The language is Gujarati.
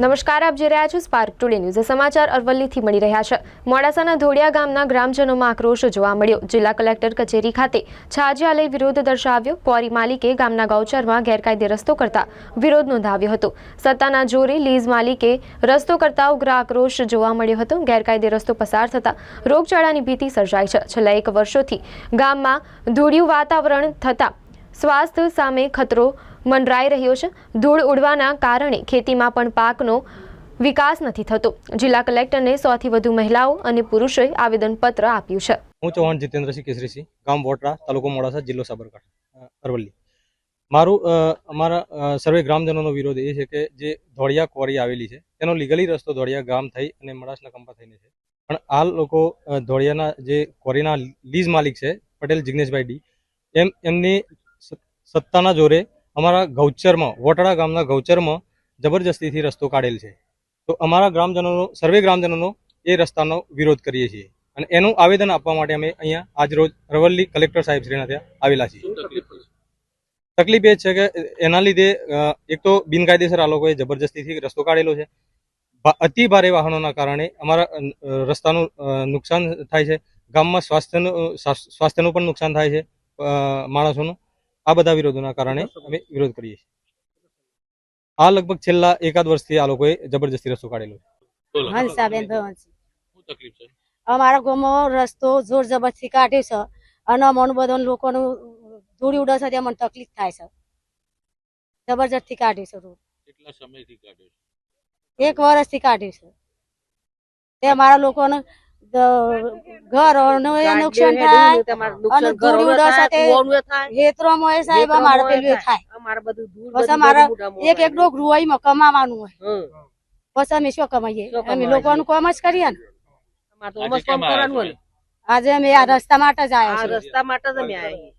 નમસ્કાર, આપ જોઈ રહ્યા છો સ્પાર્ક ટુડે ન્યૂઝ સમાચાર અરવલ્લીથી મળી રહ્યા છે. મોડાસાના ધોળિયા ગામના ગ્રામજનોમાં આક્રોશ જોવા મળ્યો. જિલ્લા કલેક્ટર કચેરી ખાતે છાજિયા લઈ વિરોધ દર્શાવ્યો. પોરી માલિકે ગામના ગૌચરમાં ગેરકાયદે રસ્તો કરતા વિરોધ નોંધાવ્યો હતો. સત્તાના જોરે લીઝ માલિકે રસ્તો કરતા ઉગ્ર આક્રોશ જોવા મળ્યો હતો. ગેરકાયદે રસ્તો પસાર થતા રોગચાળાની ભીતિ સર્જાઈ છે. છેલ્લા એક વર્ષોથી ગામમાં ધૂળિયું વાતાવરણ થતાં સ્વાસ્થ્ય સામે ખતરો મંડરાઈ રહ્યો છે. ધૂળ ઉડવાના કારણે ખેતીમાં પણ પાકનો વિકાસ નથી થતો. જિલ્લા કલેક્ટરને સૌથી વધુ મહિલાઓ અને પુરુષોએ આવેદનપત્ર આપ્યું છે. હું ચૌહાણ જીતેન્દ્રસિંહ કેસરીસિંહ, ગામ વોટરા, તાલુકો મોડાસા, જિલ્લો સાબરકાંઠા અરવલ્લી. મારું અમારા સર્વે ગ્રામજનોનો વિરોધ એ છે કે જે ધોળિયા ક્વોરી આવેલી છે, તેનો લીગલી રસ્તો ધોળિયા ગામ થઈ અને મડાસના કંપા થઈને છે. પણ આ લોકો ધોળિયાના જે ક્વોરીના લીઝ માલિક છે, પટેલ જિગ્નેશભાઈ ડી, એમ, એમની સત્તાના જોરે અમારા ગૌચરમાં વોટડા ગામના ગૌચરમાં જબરજસ્તીથી રસ્તો કાઢેલ છે. તો અમારા ગ્રામજનોનો સર્વે ગ્રામજનોનો એ રસ્તાનો વિરોધ કરીએ છીએ. અને એનું આવેદન આપવા માટે અમે અહીંયા આજ રોજ અરવલ્લી કલેક્ટર સાહેબ શ્રીના ત્યાં આવેલા છીએ. તકલીફ એ છે કે એના લીધે એક તો બિનકાયદેસર આ લોકોએ જબરજસ્તીથી રસ્તો કાઢેલો છે. અતિ ભારે વાહનોના કારણે અમારા રસ્તાનું નુકસાન થાય છે. ગામમાં સ્વાસ્થ્યનું સ્વાસ્થ્યનું પણ નુકસાન થાય છે માણસોનું. આ બધા વિરોધોના કારણે અમે વિરોધ કરીએ છીએ. આ લગભગ છેલ્લા એકાદ વર્ષથી આ લોકોએ જબરજસ્તી રસ્તો કાઢેલો છે. હંસાબેન તકલીફ છે? અમારા ગામમાં રસ્તો જોર જબરથી કાઢ્યો છે અને અમને બધા લોકોનું ધૂળી ઉડે છે ત્યાં મને તકલીફ થાય છે. જબરજસ્તી કાઢ્યું છે રોડ. કેટલા સમયથી કાઢ્યો છે? એક વર્ષથી કાઢ્યું છે. તે અમારા લોકોને ઘર નુકસાન થાય અને ધૂળી સાથે હેતરો મોય સાહેબ અમારે પેલું થાય. પછી અમારે એક એક ડોક રૂવાઈમાં કમાવાનું હોય. પછી અમે શું કમાઈએ? અમે લોકોનું કામ જ કરીએ ને. આજે કેમ આવ્યા છો? આજે અમે આ રસ્તા માટે જ આવ્યા રસ્તા માટે જ અમે આવ્યા છીએ.